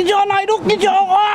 กินโชว์หน่อยลูกกินโชว์ว้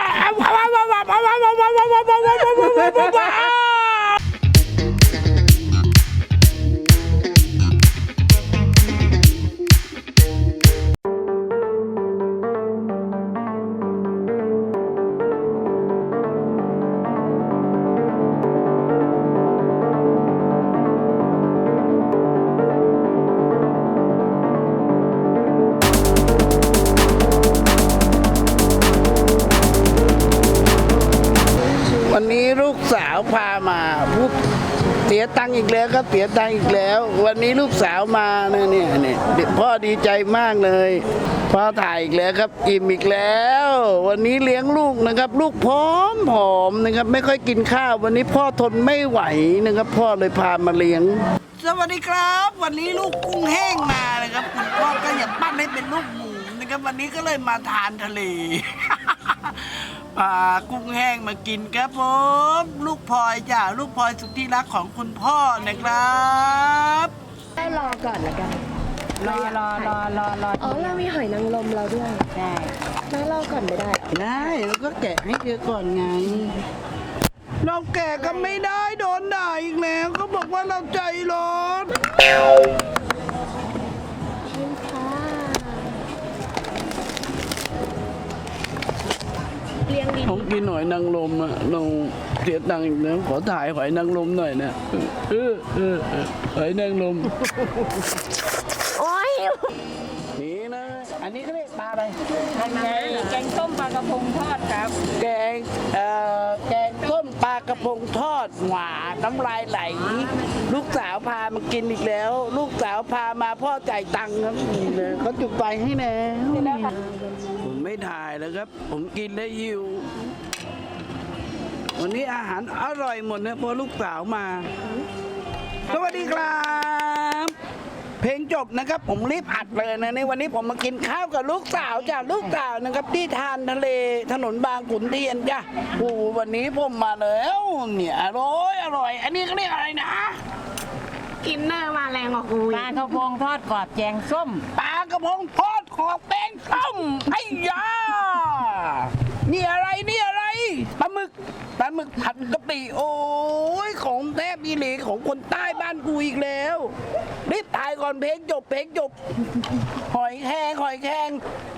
ตังค์อีกแล้วก็เสียตังค์อีกแล้ว วันนี้ลูกสาวมาเนี่ยเนี่ยเนี่ยพ่อดีใจมากเลยพ่อถ่ายอีกแล้วครับอิ่มอีกแล้ว วันนี้เลี้ยงลูกนะครับ ลูกพร้อมผอมนะครับ ไม่ค่อยกินข้าว วันนี้พ่อทนไม่ไหวนะครับ พ่อเลยพามาเลี้ยง สวัสดีครับ วันนี้ลูกกุ้งแห้งมานะครับคุณพ่อก็อยากปั้นให้เป็นลูกหมูนะครับ วันนี้ก็เลยมาทานทะเล ปลากุ้งแห้งมากินครับผม ลูกพลอยจ้าลูกพลอยสุดที่รักของคุณพ่อนะครับได้รอก่อนละกันรอรอรอรอรออ๋อเรามีหอยนางรมเราด้วยใช่แม่รอก่อนไม่ได้เหรอได้แล้วก็แกะให้เยอะก่อนไง เราแกะก็ไม่ได้โดนด่าอีกแล้ว ก็บอกว่าเราใจร้อน ลี้ยงดีผมกินหอยนางรมอะเราเสียตังค์อีกแล้วขอถ่ายหอยนางรมหน่อยนะเออเออเออหอยนางรมโอ้ยนี่นะอันนี้ก็เรียกปลาอะไรทำไงแกงส้มปลากระพงทอดครับ แกงเอ่อแกงส้มปลากระพงทอดหวานน้ำลายไหล ลูกสาวพามากินอีกแล้ว ลูกสาวพามาพ่อจ่ายตังค์ครับนี่เลยเขาจุดไฟให้แล้วผมไม่ถ่ายแล้วครับ ผมกินแล้วหิว วันนี้อาหารอร่อยหมดนะเพราะลูกสาวมา สวัสดีครับ เพลงจบนะครับ ผมรีบอัดเลยนะในวันนี้ผมมากินข้าวกับลูกสาวจ้ะลูกสาวนะครับที่ทานทะเลถนนบางขุนเทียนจ้ะโอ้โหวันนี้ผมมาแล้วเนี่ยอร่อยอร่อย อันนี้เขาเรียกอะไรนะกินเนอร์มาแรงกว่ากูปอีลากกระพงทอดกรอบแกงส้ม ปลากระพงทอดขอบแป้งส้มไอ้ยานี่อะไรนี่อะไรปลาห มึกปลาหมึกผัดกะปิโอ้ยของแทบอีหลีของคนใต้บ้านกูอีกแล้วรีบตายก่อนเพลงจบเพลงจบหอยแครงหอยแครง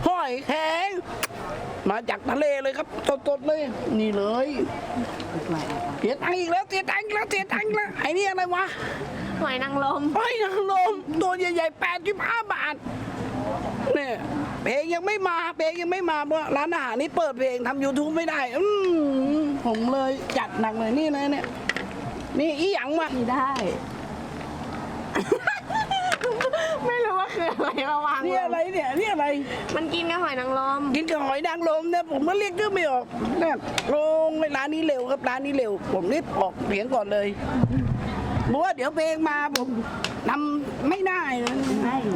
หอยแครงมาจากทะเลเลยครับสดๆเลย นี่เลยเสียตังค์อีกแล้วเสียตังค์อีกแล้วเสียตังค์อีกแล้วไอ้นี่อะไรวะหอยนางรมหอยนางรมตัวใหญ่ๆแปดสิบห้าบาทเนี่ยเพลง ยังไม่มาเพลงยังไม่มาเพราะร้านอาหารนี่เปิดเพลงทำ YouTube ไม่ได้อืมผมเลยจัดหนักเลยนี่เลยเนี่ย นี่อีหยังมามีได้ ไม่รู้ว่าคืออะไรมาวางนี่อะไรเนี่ยนี่อะไร มันกินกับหอยนางรมกินกับหอยนางรมเนี่ยผมก็เรียกชื่อไม่ออกเนี่ยลงไปร้านนี้เร็วครับร้านนี้เร็ว ผมรีบออกเสียงก่อนเลย เพราะว่าเดี๋ยวเพลงมาผมนำไม่ได้นะ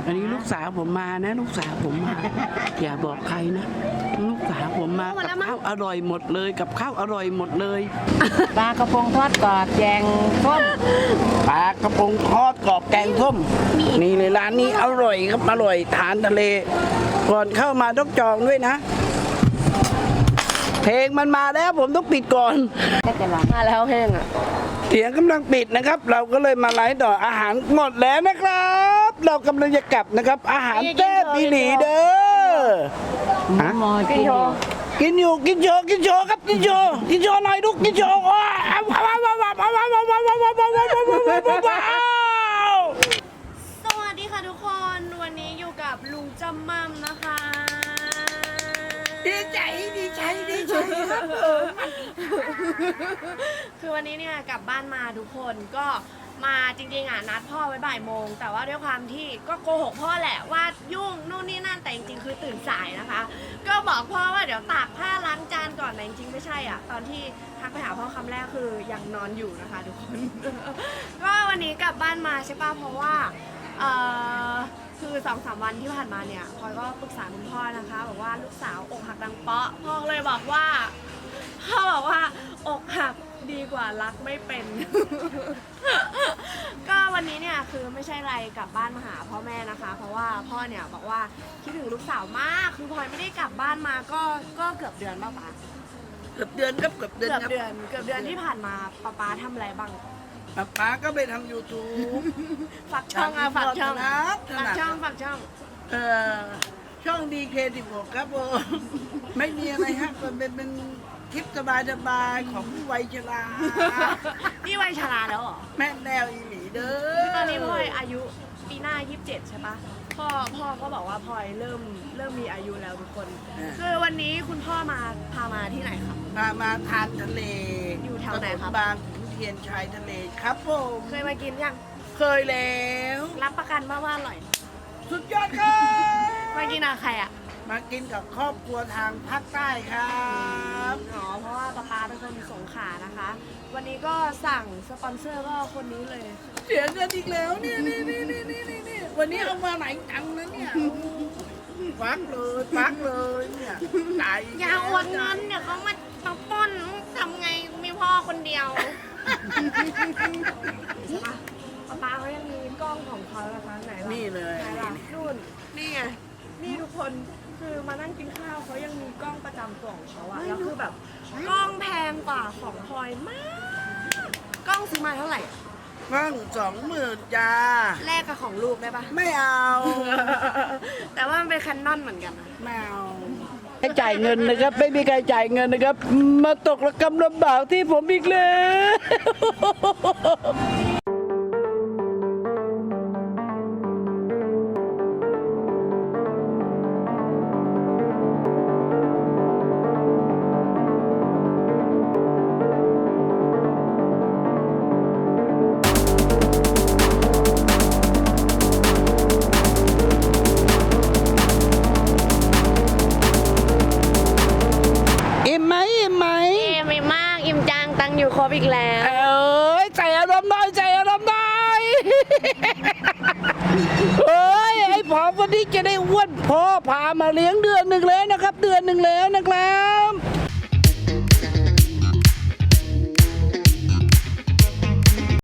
อันนี้ลูกสาวผมมานะ ลูกสาวผมมา อย่าบอกใครนะลูกสาวผมมากับข้าวอร่อยหมดเลยกับข้าวอร่อยหมดเลยปลากระพงทอดกรอบแกงส้มปลากระพงทอดกรอบแกงส้มนี่เลยร้านนี้อร่อยครับอร่อยทานทะเล ก่อนเข้ามาต้องจองด้วยนะเพลงมันมาแล้วผมต้องปิดก่อนก็จะลองมาแล้วเพลงอะ เสียงกำลังปิดนะครับ เราก็เลยมาไลฟ์ต่ออาหารหมดแล้วนะครับ เรากำลังจะกลับนะครับ อาหารแซ่บอีหลีเด้อฮะมอกินอยู่กินอยู่กินโชว์กินโชว์ครับกินโชว์กินโชว์หน่อยลูกกินโชว์ว้าวว้าวว้าวว้าวว้าวว้าวว้าวว้าวว้าวว้าวว้าวว้าวว้าวส คือวันนี้เนี่ยกลับบ้านมาทุกคนก็มาจริงๆอะนัดพ่อไว้บ่ายโมง แต่ว่าด้วยความที่ก็โกหกพ่อแหละว่ายุ่งนู่นนี่นั่นแต่จริงๆคือตื่นสายนะคะ ก็บอกพ่อว่าเดี๋ยวตากผ้าล้างจานก่อนแต่จริงๆไม่ใช่อะ ตอนที่ทักไปหาพ่อคำแรกคือยังนอนอยู่นะคะทุกคน ก็วันนี้กลับบ้านมาใช่ป่ะเพราะว่า เอ่อคือสองสามวันที่ผ่านมาเนี่ยพลอยก็ปรึกษาคุณพ่อนะคะบอกว่าลูกสาวอกหักดังเปาะพ่อเลยบอกว่าพ่อบอกว่าอกหักดีกว่ารักไม่เป็น ก็วันนี้เนี่ยคือไม่ใช่อะไรกลับบ้านมาหาพ่อแม่นะคะ เพราะว่าพ่อเนี่ยบอกว่าคิดถึงลูกสาวมากคือพลอยไม่ได้กลับบ้านมาก็ก็เกือบเดือนแล้วปะเกือบเดือนครับเกือบเดือนเกือบครับ เดือนเกือบเดือนที่ผ่านมาป้าป๊าทำอะไรบ้าง ป๊าป๊าก็ไปทำ YouTube ฝากช่องอะฝากช่องถนัดถฝากนัดช่องฝากช่อง เอ่อช่องดีเคสิบหกครับผมไม่มีอะไรฮะมันเป็นเป็นคลิปสบายๆของผู้วัยชรานี่วัยชราแล้วเหรอแม่แนวอีหลีเด้อ ตอนนี้พลอยอายุปีหน้า 27 ใช่ปะพ่อพ่อก็บอกว่าพลอยเริ่มเริ่มมีอายุแล้วทุกคนคือวันนี้คุณพ่อมาพามาที่ไหนครับ มามาทานทะเลอยู่แถวไหนครับถบางขุนเทียนชายทะเลครับผมเคยมากินยัง เคยแล้ว รับประกันว่าว่าอร่อย สุดยอดครับมากินกับใครอะมากินกับครอบครัวทางภาคใต้ครับอ๋อเพราะว่าป๊าป๊าเป็นคนสงขลานะคะ วันนี้ก็สั่งสปอนเซอร์ก็คนนี้เลย เสียเงินอีกแล้วเนี่ยนี่นี่นี่นี่นี่นี่วันนี้เอามาไหนตังค์นะเนี่ยฟักเลยฟักเลยเนี่ยจ่ายกอย่าอวดเงินเดี๋ยวเขามามาปล้นทำไงมีพ่อคนเดียวใช่ ปะป๊าป๊าเขายังมีกล้องของเขานะคะไหนล่ะนี่เลย ไหนล่ะนู่นนี่ไงนี่ทุกคนคือมานั่งกินข้าวเขายังมีกล้องประจำตัวของเขาอะแล้วคือแบบกล้องแพงกว่าของพลอยมาก กล้องซื้อมาเท่าไหร่อะบ้างสองหมื่นจ้า แลกกับของลูกได้ปะ ไม่เอา แต่ว่ามันเป็นแคนนอนเหมือนกันนะ ไม่เอาให้ จ่ายเงินนะครับ ไม่มีใครจ่ายเงินนะครับ มาตกระกำลำบากที่ผมอีกแล้ว นี้จะได้อ้วนพ่อพามาเลี้ยงเดือนหนึ่งแล้วนะครับ เดือนหนึ่งแล้วนะครับ